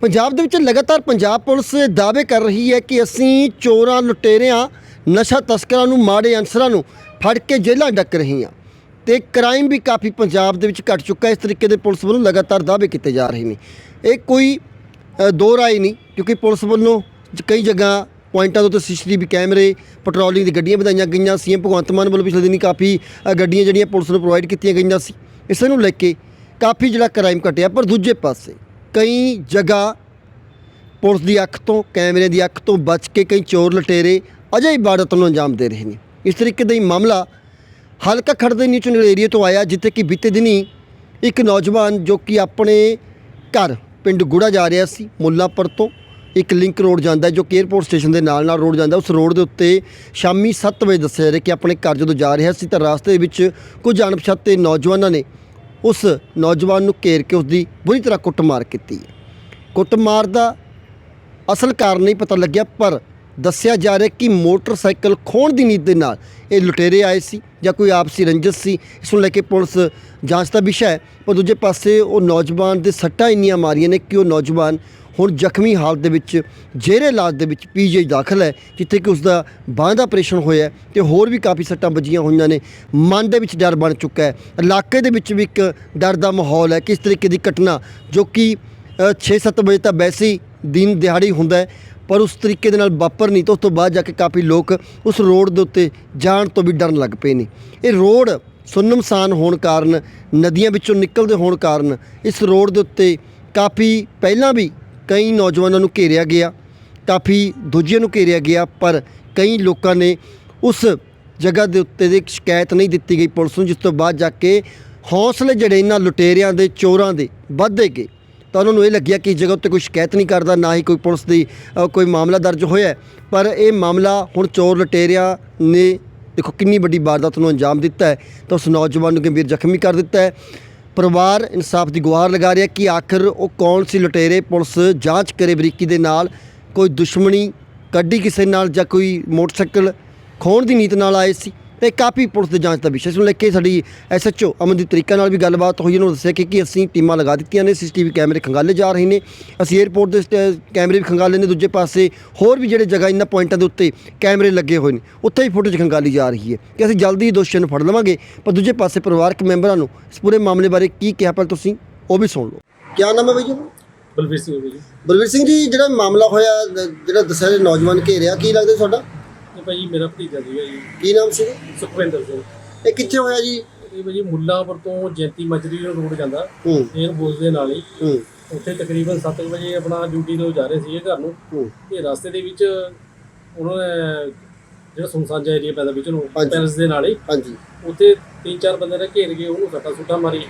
ਪੰਜਾਬ ਦੇ ਵਿੱਚ ਲਗਾਤਾਰ ਪੰਜਾਬ ਪੁਲਿਸ ਦਾਅਵੇ ਕਰ ਰਹੀ ਹੈ ਕਿ ਅਸੀਂ ਚੋਰਾਂ, ਲੁਟੇਰਿਆਂ, ਨਸ਼ਾ ਤਸਕਰਾਂ ਨੂੰ, ਮਾੜੇ ਅਨਸਰਾਂ ਨੂੰ ਫੜ ਕੇ ਜੇਲ੍ਹਾਂ ਡੱਕ ਰਹੀ ਹਾਂ ਤੇ ਕ੍ਰਾਈਮ ਵੀ ਕਾਫੀ ਪੰਜਾਬ ਦੇ ਵਿੱਚ ਘਟ ਚੁੱਕਾ ਹੈ। ਇਸ ਤਰੀਕੇ ਦੇ ਪੁਲਿਸ ਵੱਲੋਂ ਲਗਾਤਾਰ ਦਾਅਵੇ ਕੀਤੇ ਜਾ ਰਹੇ ਨੇ। ਇਹ ਕੋਈ ਦੋ ਰਾਏ ਨਹੀਂ, ਕਿਉਂਕਿ ਪੁਲਿਸ ਵੱਲੋਂ ਕਈ ਜਗ੍ਹਾ ਪੁਆਇੰਟਾਂ ਦੇ ਉੱਤੇ ਸੀਸੀਟੀਵੀ ਕੈਮਰੇ ਪੈਟਰੋਲਿੰਗ ਦੀ ਗੱਡੀਆਂ ਵਧਾਈਆਂ ਗਈਆਂ ਸੀਐਮ ਭਗਵੰਤ ਮਾਨ ਵੱਲੋਂ ਪਿਛਲੇ ਦਿਨੀ ਕਾਫੀ ਗੱਡੀਆਂ ਜਿਹੜੀਆਂ ਪੁਲਿਸ ਨੂੰ ਪ੍ਰੋਵਾਈਡ ਕੀਤੀਆਂ ਗਈਆਂ ਸੀ, ਇਸ ਨੂੰ ਲੈ ਕੇ ਕਾਫੀ ਜਿਹੜਾ ਕ੍ਰਾਈਮ ਘਟਿਆ, ਪਰ ਦੂਜੇ ਪਾਸੇ ਕਈ ਜਗ੍ਹਾ ਪੁਲਿਸ ਦੀ ਅੱਖ ਤੋਂ, ਕੈਮਰੇ ਦੀ ਅੱਖ ਤੋਂ ਬਚ ਕੇ ਕਈ ਚੋਰ ਲਟੇਰੇ ਅਜੇ ਇਬਾਦਤ ਨੂੰ ਅੰਜਾਮ ਦੇ ਰਹੇ ਨੇ। ਇਸ ਤਰੀਕੇ ਦਾ ਹੀ ਮਾਮਲਾ ਹਲਕਾ ਖੜਦੇ ਨੀਚੋਂ ਏਰੀਏ ਤੋਂ ਆਇਆ, ਜਿੱਥੇ ਕਿ ਬੀਤੇ ਦਿਨੀ ਇੱਕ ਨੌਜਵਾਨ ਜੋ ਕਿ ਆਪਣੇ ਘਰ ਪਿੰਡ ਗੁੜਾ ਜਾ ਰਿਹਾ ਸੀ, ਮੁੱਲਾਪੁਰ ਤੋਂ ਇੱਕ ਲਿੰਕ ਰੋਡ ਜਾਂਦਾ ਜੋ ਕਿ 에ਅਰਪੋਰਟ ਸਟੇਸ਼ਨ ਦੇ ਨਾਲ ਨਾਲ ਰੋਡ ਜਾਂਦਾ ਉਸ ਰੋਡ ਦੇ ਉੱਤੇ ਸ਼ਾਮੀ 7 ਵਜੇ ਦੱਸਿਆ ਜਾ ਰਿਹਾ ਕਿ ਆਪਣੇ ਘਰ ਜਦੋਂ ਜਾ ਰਿਹਾ ਸੀ, ਤਾਂ ਰਾਸਤੇ ਵਿੱਚ ਕੁਝ ਅਣਪਛਾਤੇ ਨੌਜਵਾਨਾਂ ਨੇ ਉਸ ਨੌਜਵਾਨ ਨੂੰ ਘੇਰ ਕੇ ਉਸ ਦੀ ਬੁਰੀ ਤਰ੍ਹਾਂ ਕੁੱਟਮਾਰ ਕੀਤੀ। ਹੈ ਕੁੱਟਮਾਰ ਦਾ ਅਸਲ ਕਾਰਨ ਨਹੀਂ ਪਤਾ ਲੱਗਿਆ, ਪਰ ਦੱਸਿਆ ਜਾ ਰਿਹਾ ਕਿ ਮੋਟਰਸਾਈਕਲ ਖੋਣ ਦੀ ਨੀਤ ਦੇ ਨਾਲ ਇਹ ਲੁਟੇਰੇ ਆਏ ਸੀ ਜਾਂ ਕੋਈ ਆਪਸੀ ਰੰਜਿਸ਼ ਸੀ, ਇਸ ਨੂੰ ਲੈ ਕੇ ਪੁਲਿਸ ਜਾਂਚ ਦਾ ਵਿਸ਼ਾ ਹੈ। ਪਰ ਦੂਜੇ ਪਾਸੇ ਉਹ ਨੌਜਵਾਨ ਦੇ ਸੱਟਾਂ ਇੰਨੀਆਂ ਮਾਰੀਆਂ ਨੇ ਕਿ ਉਹ ਨੌਜਵਾਨ ਹੁਣ ਜ਼ਖਮੀ ਹਾਲਤ ਦੇ ਵਿੱਚ, ਜੇਰੇ ਇਲਾਜ ਦੇ ਵਿੱਚ ਪੀਜੀ ਦਾਖਲ ਹੈ, ਜਿੱਥੇ ਕਿ ਉਸ ਦਾ ਬਾਂਹ ਦਾ ਆਪਰੇਸ਼ਨ ਹੋਇਆ ਹੈ ਤੇ ਹੋਰ ਵੀ ਕਾਫੀ ਸੱਟਾਂ ਵੱਜੀਆਂ ਹੋਈਆਂ ਨੇ। ਮਨ ਦੇ ਵਿੱਚ ਡਰ ਬਣ ਚੁੱਕਾ ਹੈ। ਇਲਾਕੇ ਦੇ ਵਿੱਚ ਵੀ ਇੱਕ ਡਰ ਦਾ ਮਾਹੌਲ ਹੈ। ਕਿਸ ਤਰੀਕੇ ਦੀ ਘਟਨਾ? ਜੋ ਕਿ 6-7 ਵਜੇ ਤਾਂ ਵੈਸੇ ਹੀ ਦਿਨ ਦਿਹਾੜੀ ਹੁੰਦਾ ਪਰ ਉਸ ਤਰੀਕੇ ਦੇ ਨਾਲ ਵਾਪਰ ਨਹੀਂ, ਤਾਂ ਉਸ ਤੋਂ ਬਾਅਦ ਜਾ ਕੇ ਕਾਫੀ ਲੋਕ ਉਸ ਰੋਡ ਦੇ ਉੱਤੇ ਜਾਣ ਤੋਂ ਵੀ ਡਰਨ ਲੱਗ ਪਏ ਨੇ। ਇਹ ਰੋਡ ਸੁੰਨਮਸਾਨ ਹੋਣ ਕਾਰਨ, ਨਦੀਆਂ ਵਿੱਚੋਂ ਨਿਕਲਦੇ ਹੋਣ ਕਾਰਨ ਇਸ ਰੋਡ ਦੇ ਉੱਤੇ ਕਾਫੀ ਪਹਿਲਾਂ ਵੀ ਕਈ ਨੌਜਵਾਨਾਂ ਨੂੰ ਘੇਰਿਆ ਗਿਆ, ਕਾਫੀ ਦੂਜਿਆਂ ਨੂੰ ਘੇਰਿਆ ਗਿਆ, ਪਰ ਕਈ ਲੋਕਾਂ ਨੇ ਉਸ ਜਗ੍ਹਾ ਦੇ ਉੱਤੇ ਦੀ ਸ਼ਿਕਾਇਤ ਨਹੀਂ ਦਿੱਤੀ ਗਈ ਪੁਲਿਸ ਨੂੰ, ਜਿਸ ਤੋਂ ਬਾਅਦ ਜਾ ਕੇ ਹੌਸਲੇ ਜਿਹੜੇ ਇਹਨਾਂ ਲੁਟੇਰਿਆਂ ਦੇ ਚੋਰਾਂ ਦੇ ਵੱਧਦੇ ਗਏ। ਤਾਂ ਉਹਨਾਂ ਨੂੰ ਇਹ ਲੱਗਿਆ ਕਿ ਇਸ ਜਗ੍ਹਾ ਉੱਤੇ ਕੋਈ ਸ਼ਿਕਾਇਤ ਨਹੀਂ ਕਰਦਾ, ਨਾ ਹੀ ਕੋਈ ਪੁਲਿਸ ਦੀ ਕੋਈ ਮਾਮਲਾ ਦਰਜ ਹੋਇਆ ਪਰ ਇਹ ਮਾਮਲਾ ਹੁਣ ਚੋਰ ਲੁਟੇਰਿਆਂ ਨੇ ਦੇਖੋ ਕਿੰਨੀ ਵੱਡੀ ਵਾਰਦਾਤ ਨੂੰ ਅੰਜਾਮ ਦਿੱਤਾ ਹੈ। ਤਾਂ ਉਸ ਨੌਜਵਾਨ ਨੂੰ ਗੰਭੀਰ ਜ਼ਖਮੀ ਕਰ ਦਿੱਤਾ ਹੈ। ਪਰਿਵਾਰ ਇਨਸਾਫ ਦੀ ਗੁਹਾਰ ਲਗਾ ਰਿਹਾ ਕਿ ਆਖਰ ਉਹ ਕੌਣ ਸੀ? ਲੁਟੇਰੇ, ਪੁਲਿਸ, ਜਾਂਚ ਕਰੇ ਬਰੀਕੀ ਦੇ ਨਾਲ, ਕੋਈ ਦੁਸ਼ਮਣੀ ਕੱਢੀ ਕਿਸੇ ਨਾਲ ਜਾਂ ਕੋਈ ਮੋਟਰਸਾਈਕਲ ਖੋਣ ਦੀ ਨੀਤ ਨਾਲ ਆਏ ਸੀ? ਤੇ ਕਾਫੀ ਪੁਲਿਸ ਦੀ ਜਾਂਚ ਦਾ ਵਿਸ਼ਾ ਇਸ ਨੂੰ ਲੈ ਕੇ ਸਾਡੀ ਐਸਐਚਓ ਅਮਨਦੀਪ ਤਰੀਕਾ ਨਾਲ ਵੀ ਗੱਲਬਾਤ ਹੋਈ ਉਹਨੂੰ ਦੱਸਿਆ ਕਿ ਕਿ ਅਸੀਂ ਟੀਮਾਂ ਲਗਾ ਦਿੱਤੀਆਂ ਨੇ ਸੀਸੀਟੀਵੀ ਕੈਮਰੇ ਖੰਗਾਲੇ ਜਾ ਰਹੇ ਨੇ। ਅਸੀਂ 에ਅਰਪੋਰਟ ਦੇ ਸਟ- ਕੈਮਰੇ ਵੀ ਖੰਗਾਲੇ ਨੇ ਦੂਜੇ ਪਾਸੇ ਹੋਰ ਵੀ ਜਿਹੜੇ ਜਗ੍ਹਾ ਇਹਨਾਂ ਪੁਆਇੰਟਾਂ ਦੇ ਉੱਤੇ ਕੈਮਰੇ ਲੱਗੇ ਹੋਏ ਨੇ ਉੱਥੇ ਹੀ ਫੁਟੇਜ ਖੰਗਾਲੀ ਜਾ ਰਹੀ ਹੈ ਕਿ ਅਸੀਂ ਜਲਦੀ ਹੀ ਦੋਸ਼ੀਆਂ ਨੂੰ ਫੜ ਲਵਾਂਗੇ। ਪਰ ਦੂਜੇ ਪਾਸੇ ਪਰਿਵਾਰਕ ਮੈਂਬਰਾਂ ਨੂੰ ਇਸ ਪੂਰੇ ਮਾਮਲੇ ਬਾਰੇ ਕੀ ਕਿਹਾ ਪਰ ਤੁਸੀਂ ਉਹ ਵੀ ਸੁਣ ਲਓ। ਕੀ ਨਾਮ ਹੈ ਬਾਈ ਜੀ? ਬਲਵੀਰ ਸਿੰਘ ਜੀ। ਬਲਵੀਰ ਸਿੰਘ ਜੀ ਜਿਹੜਾ ਮਾਮਲਾ ਹੋਇਆ ਜਿਹੜਾ ਦੱਸਿਆ ਨੌਜਵਾਨ ਘੇਰਿਆ ਕੀ ਲੱਗਦਾ ਤੁਹਾਡਾ? ਇਹ ਭਾਜੀ ਮੇਰਾ ਭਤੀਜਾ ਸੀਗਾ ਜੀ। ਕੀ ਨਾਮ ਸੀ? ਸੁਖਵਿੰਦਰ ਸਿੰਘ। ਇਹ ਕਿੱਥੇ ਹੋਇਆ ਜੀ? ਇਹ ਭਾਜੀ ਮੁੱਲਾਂਪੁਰ ਤੋਂ ਜੈਂਤੀ ਮਜਰੀ ਰੋਡ ਜਾਂਦਾ। ਹੂੰ। 에ਅਰ ਬੋਸ ਦੇ ਨਾਲ ਹੀ। ਹੂੰ। ਉੱਥੇ ਤਕਰੀਬਨ 7 ਵਜੇ ਆਪਣਾ ਡਿਊਟੀ ਤੋਂ ਜਾ ਰਹੇ ਸੀਗੇ ਘਰ ਨੂੰ। ਇਹ ਰਸਤੇ ਦੇ ਵਿੱਚ ਉਹਨਾਂ ਨੇ ਜਿਹੜਾ ਸੁਨਸਾਨ ਜਿਹਾ ਏਰੀਆ ਪੈਦਾ ਵਿੱਚ ਨੂੰ। ਪੈਲਸ ਦੇ ਨਾਲ ਹੀ। ਹਾਂਜੀ। ਉੱਥੇ ਤਿੰਨ ਚਾਰ ਬੰਦੇ ਨੇ ਘੇਰ ਕੇ ਉਹਨੂੰ ਸੱਟਾ ਸੁੱਟਾ ਮਾਰੀ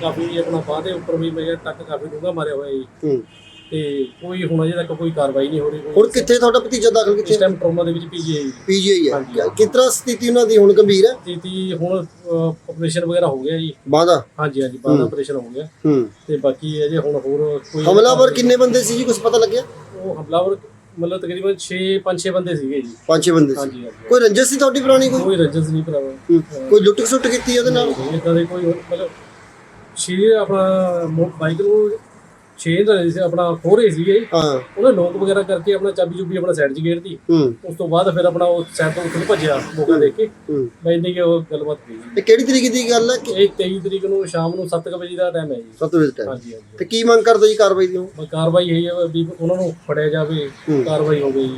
ਕਾਫੀ ਆਪਣਾ ਬਾਹ ਦੇ ਉੱਪਰ ਵੀ ਮੇਰੇ ਟੱਕ ਕਾਫੀ ਡੂੰਘਾ ਮਾਰਿਆ ਹੋਇਆ ਜੀ। ਤੇ ਕੋਈ ਹੁਣ ਅਜੇ ਤੱਕ ਕੋਈ ਕਾਰਵਾਈ ਨਹੀਂ ਹੋ ਰਹੀ ਹੁਣ ਕਿੱਥੇ ਤੁਹਾਡਾ ਭਤੀਜਾ ਦਾਖਲ ਇਸ ਕਿੱਥੇ ਟਾਈਮ ਟਰੋਮਾ ਦੇ ਵਿੱਚ ਪੀਜੀਆਈ ਪੀਜੀਆਈ ਹਾਂਜੀ। ਹੈ ਕਿਸ ਤਰ੍ਹਾਂ ਸਥਿਤੀ ਉਹਨਾਂ ਦੀ ਹੁਣ ਗੰਭੀਰ ਹੈ? ਸਥਿਤੀ ਹੁਣ ਆਪਰੇਸ਼ਨ ਵਗੈਰਾ ਹੋ ਗਿਆ ਜੀ। ਬਾਂਦਾ ਹਾਂਜੀ ਹਾਂਜੀ ਬਾਅਦ ਆਪਰੇਸ਼ਨ ਹੋ ਗਿਆ। ਹੂੰ। ਤੇ ਬਾਕੀ ਅਜੇ ਹੁਣ ਹੋਰ ਕੋਈ ਹਮਲਾਵਰ ਕਿੰਨੇ ਬੰਦੇ ਸੀ ਜੀ? ਕੁਝ ਪਤਾ ਲੱਗਿਆ? ਉਹ ਹਮਲਾਵਰ ਮਤਲਬ ਤਕਰੀਬਨ 6 5 6 ਬੰਦੇ ਸੀਗੇ ਜੀ। ਪੰਜ ਛੇ ਬੰਦੇ ਸੀ। ਹਾਂਜੀ ਹਾਂਜੀ। ਕੋਈ ਰੰਜਿਸ਼ ਸੀ ਤੁਹਾਡੀ ਪੁਰਾਣੀ ਕੋਈ? ਕੋਈ ਰੰਜਸ ਨਹੀਂ ਭਰਾਵਾ। ਹੂੰ। ਕੋਈ ਲੁੱਟ ਖਸੁੱਟ ਕੀਤੀ ਉਹਦੇ ਨਾਲ? ਇਦਾਂ ਦੇ ਕੋਈ ਹੋਰ- ਮਤਲਬ ਛੇ ਆਪਣਾ ਬਾਈਕ ਨੂੰ ਛੇ ਦਾ ਸੀ ਆਪਣਾ ਖੋਰੇ ਸੀਗੇ ਹਾਂ। ਉਹਨੇ ਲੋਕ ਵਗੈਰਾ ਕਰਕੇ ਆਪਣਾ ਚਾਬੀ ਚੁਬੀ ਆਪਣਾ ਸਾਈਡ 'ਚ ਹੂੰ। ਉਸ ਤੋਂ ਬਾਅਦ ਫਿਰ ਆਪਣਾ ਉਹ ਸਾਈਡ ਤੋਂ ਉੱਥੇ ਭੱਜਿਆ ਮੌਕਾ ਦੇਖ ਕੇ। ਹੂੰ। ਮੈਂ ਇੰਨੀ ਕਿ ਉਹ ਗੱਲਬਾਤ ਹੋਈ ਇਹ ਕਿਹੜੀ ਤਰੀਕੇ ਦੀ ਗੱਲ ਹੈ ਕਿ ਇਹ 23 ਤਰੀਕ ਨੂੰ ਸ਼ਾਮ ਨੂੰ 7 ਵਜੇ ਦਾ ਟਾਈਮ ਹੈ ਜੀ। 7 ਵਜੇ ਤੱਕ ਹਾਂਜੀ ਹਾਂਜੀ। ਤੇ ਕੀ ਮੰਗ ਕਰਦੇ ਜੀ ਕਾਰਵਾਈ ਦੀ? ਉਹ? ਕਾਰਵਾਈ ਇਹ ਹੈ ਵੀ ਉਹਨਾਂ ਨੂੰ ਫੜਿਆ ਜਾਵੇ। ਕਾਰਵਾਈ ਹੋ ਗਈ।